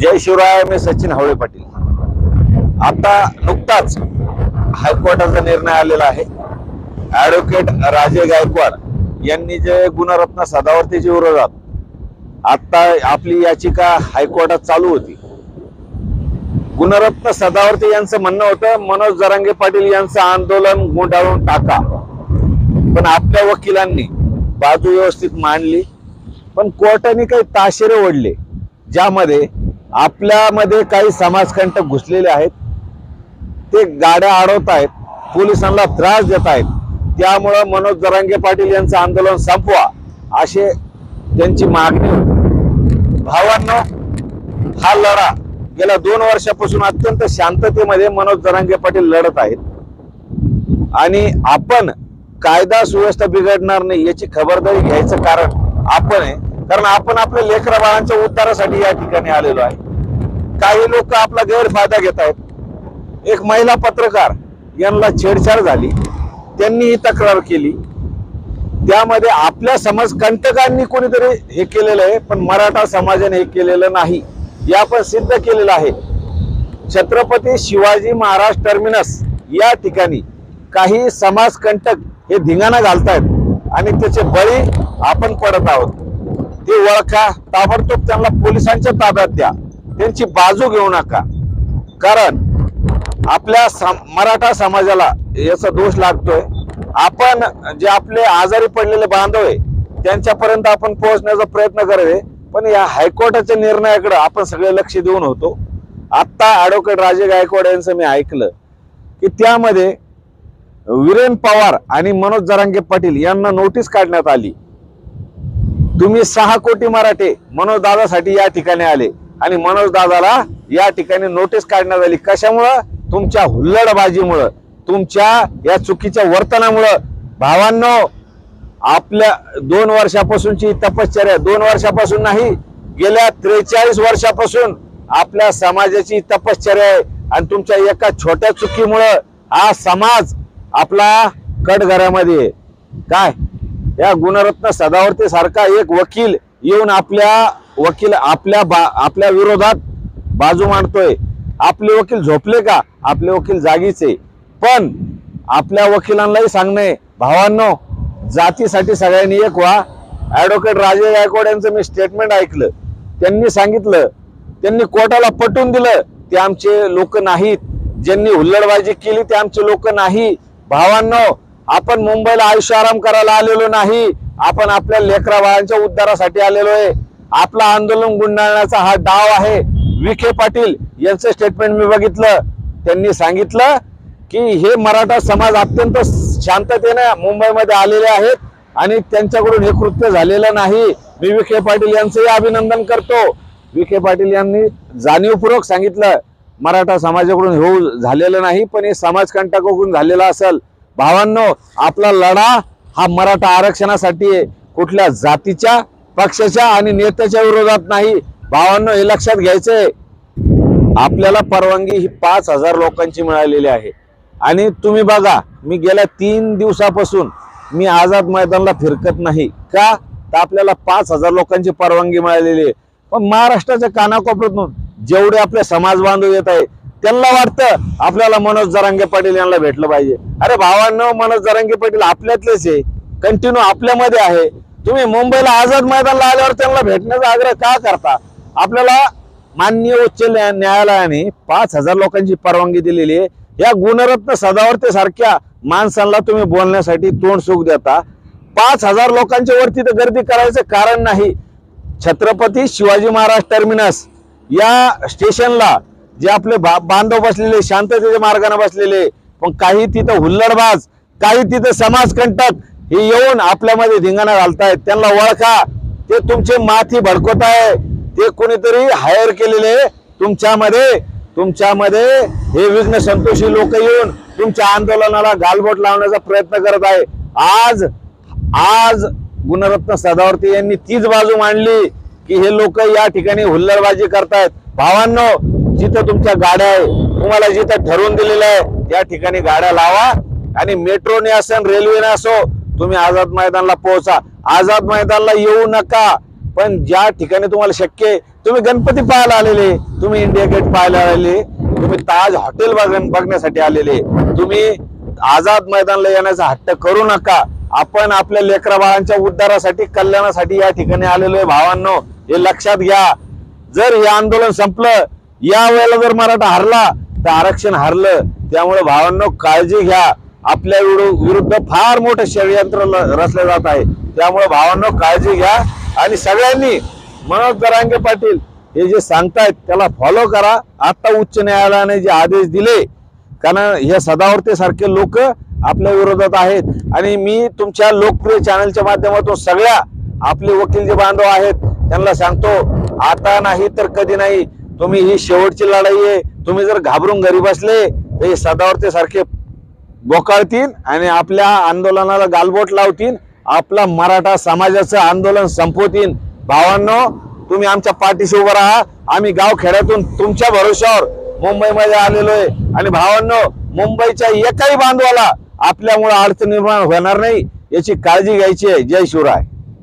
जय शिवराय मी सचिन हवळे पाटील. आता नुकताच हायकोर्टाचा निर्णय आलेला आहे. ॲडव्होकेट राजे गायकवाड यांनी जे गुणरत्न सदावर्तीच्या विरोधात आता आपली याचिका हायकोर्टात चालू होती. गुणरत्न सदावर्ती यांचं म्हणणं होतं मनोज जरांगे पाटील यांचं आंदोलन गुंडाळून टाका. पण आपल्या वकिलांनी बाजू व्यवस्थित मांडली. पण कोर्टाने काही ताशेरे ओढले ज्यामध्ये आपल्यामध्ये काही समाजकंटक घुसलेले आहेत. ते गाड्या अडवत आहेत. पोलिसांना त्रास देत आहेत. त्यामुळं मनोज जरांगे पाटील यांचं आंदोलन संपवा असे त्यांची मागणी होती. भावांनो हा लढा गेल्या दोन वर्षापासून अत्यंत शांततेमध्ये मनोज जरांगे पाटील लढत आहेत. आणि आपण कायदा सुव्यवस्था बिघडणार नाही याची खबरदारी घ्यायचं कारण आपण आहे. कारण आपण आपल्या लेकरा बाळांच्या उद्धारासाठी या ठिकाणी आलेलो आहे. काही लोक आपला गैरफायदा घेत आहेत. एक महिला पत्रकार यांना छेडछाड झाली. त्यांनी ही तक्रार केली. त्यामध्ये आपल्या समाजकंटकांनी कोणीतरी हे केलेलं आहे पण मराठा समाजाने हे केलेलं नाही. या पण सिद्ध केलेलं आहे. छत्रपती शिवाजी महाराज टर्मिनस या ठिकाणी काही समाजकंटक हे धिंगाणा घालतायत आणि त्याचे बळी आपण पडत आहोत. ते ओळखा ताबडतोब त्यांना पोलिसांच्या ताब्यात द्या. त्यांची बाजू घेऊ नका. कारण आपल्या सम- मराठा समाजाला याचा दोष लागतोय. आपण जे आपले आजारी पडलेले बांधव आहे त्यांच्यापर्यंत आपण पोहोचण्याचा प्रयत्न करावे. पण या हायकोर्टाच्या निर्णयाकडे आपण सगळे लक्ष देऊन होतो. आत्ता ॲडव्होकेट राजे गायकवाड यांचं मी ऐकलं की त्यामध्ये वीरेन पवार आणि मनोज जरांगे पाटील यांना नोटीस काढण्यात आली. तुम्ही सहा कोटी मराठे मनोज दादासाठी या ठिकाणी आले. आणि मनोज दादाला या ठिकाणी नोटीस काढण्यात आली. कशामुळं? तुमच्या हुल्लडबाजीमुळं. तुमच्या या चुकीच्या वर्तनामुळं. भावांनो आपल्या दोन वर्षापासूनची तपश्चर्या दोन वर्षापासून नाही गेल्या त्रेचाळीस वर्षापासून आपल्या समाजाची तपश्चर्या आहे. आणि तुमच्या एका छोट्या चुकीमुळं हा समाज आपला कटघरामध्ये आहे. काय? या गुणरत्न सदावर्ती सारखा एक वकील येऊन आपल्या वकील आपल्या बा आपल्या विरोधात बाजू मांडतोय. आपले वकील झोपले का? आपले वकील जागीचे. पण आपल्या वकिलांनाही सांगणे भावांनो जातीसाठी सगळ्यांनी एक व्हा. ॲडव्होकेट राजे गायकवाड यांचं मी स्टेटमेंट ऐकलं. त्यांनी सांगितलं त्यांनी कोर्टाला पटवून दिलं ते आमचे लोक नाहीत. ज्यांनी हुल्लडबाजी केली ते आमचे लोक नाही. भावांनो आपण मुंबईला आयुष्य आराम करायला आलेलो नाही. आपण आपल्या लेकरा बाळांच्या उद्धारासाठी आलेलो आहे. आपला आंदोलन गुंडाळण्याचा हा डाव आहे. विखे पाटील यांचं स्टेटमेंट मी बघितलं. त्यांनी सांगितलं की हे मराठा समाज अत्यंत शांततेने मुंबईमध्ये आलेले आहेत आणि त्यांच्याकडून हे कृत्य झालेलं नाही. मी विखे पाटील यांचंही अभिनंदन करतो. विखे पाटील यांनी जाणीवपूर्वक सांगितलं मराठा समाजाकडून होऊ झालेलं नाही पण हे समाजकंटकाकडून झालेलं असेल. भावांनो आपला लढा हा मराठा आरक्षणासाठी आहे. कुठल्या जातीच्या पक्षाच्या आणि नेत्याच्या विरोधात नाही. भावांना हे लक्षात घ्यायचंय. आपल्याला परवानगी ही पाच हजार लोकांची मिळालेली आहे. आणि तुम्ही बघा मी गेल्या तीन दिवसापासून मी आझाद मैदानला फिरकत नाही. का? तर आपल्याला पाच हजार लोकांची परवानगी मिळालेली आहे. पण महाराष्ट्राच्या कानाकोपऱ्यातून जेवढे आपले समाज बांधव येत आहे त्यांना वाटतं आपल्याला मनोज जरांगे पाटील यांना भेटलं पाहिजे. अरे भावांनो मनोज जरांगे पाटील आपल्यातलेच आहे. कंटिन्यू आपल्यामध्ये आहे. तुम्ही मुंबईला आझाद मैदानला आल्यावर त्यांना भेटण्याचा आग्रह का करता? आपल्याला माननीय उच्च न्यायालयाने पाच हजार लोकांची परवानगी दिलेली आहे. या गुणरत्न सदावर्ते सारख्या माणसांना तुम्ही बोलण्यासाठी तोंड सुख देता. पाच हजार लोकांच्या वरती तर गर्दी करायचं कारण नाही. छत्रपती शिवाजी महाराज टर्मिनस या स्टेशनला जे आपले बा- बांधव बसलेले शांततेच्या मार्गाने बसलेले पण काही तिथं हुल्लडबाज काही तिथं समाजकंटक हे येऊन आपल्यामध्ये धिंगाणा घालतायत त्यांना ओळखा. ते तुमचे माथी भडकवत आहे. ते कोणीतरी हायर केलेले तुमच्यामध्ये. तुमच्यामध्ये हे विघ्न संतोषी लोक येऊन तुमच्या आंदोलनाला गालबोट लावण्याचा प्रयत्न करत आहे. आज आज गुणरत्न सदावर्ती यांनी तीच बाजू मांडली की हे लोक या ठिकाणी हुल्लडबाजी करतायत. भावांनो जिथं तुमच्या गाड्या आहे तुम्हाला जिथं ठरवून दिलेलं आहे या ठिकाणी गाड्या लावा. आणि मेट्रोने असेल रेल्वेने असो तुम्ही आझाद मैदानला पोहोचा. आझाद मैदानला येऊ नका. पण ज्या ठिकाणी तुम्हाला शक्य आहे तुम्ही गणपती पाहायला आलेले. तुम्ही इंडिया गेट पाहायला आलेले. तुम्ही ताज हॉटेल बघण्यासाठी आलेले. तुम्ही आझाद मैदानला येण्याचा हट्ट करू नका. आपण आपल्या लेकरा बाळांच्या उद्धारासाठी कल्याणासाठी या ठिकाणी आलेलो आहे. भावांनो हे लक्षात घ्या. जर हे आंदोलन संपलं या वेळेला जर मराठा हरला तर आरक्षण हरलं. त्यामुळे भावांनो काळजी घ्या. आपल्या विरुद्ध फार मोठं षडयंत्र रचलं जात आहे. त्यामुळे भावांनो काळजी घ्या. आणि सगळ्यांनी मनोज दरांगे पाटील हे जे सांगतायत त्याला फॉलो करा. आता उच्च न्यायालयाने जे आदेश दिले कारण हे सदावर्ते सारखे लोक आपल्या विरोधात आहेत. आणि मी तुमच्या लोकप्रिय चॅनलच्या माध्यमातून सगळ्या आपले वकील जे बांधव आहेत त्यांना सांगतो आता नाही तर कधी नाही. तुम्ही ही शेवटची लढाई आहे. तुम्ही जर घाबरून घरी बसले तर हे सदावर्ते सारखे बोकाळतील आणि आपल्या आंदोलनाला गालबोट लावतील आपला मराठा समाजाचं आंदोलन संपवतील. भावांनो तुम्ही आमच्या पाठीशी उभं राहा. आम्ही गाव खेड्यातून तुमच्या भरोश्यावर मुंबईमध्ये आलेलो आहे. आणि भावांनो मुंबईच्या एकाही बांधवाला आपल्यामुळे अडचण निर्माण होणार नाही याची काळजी घ्यायची आहे. जय शिवराय.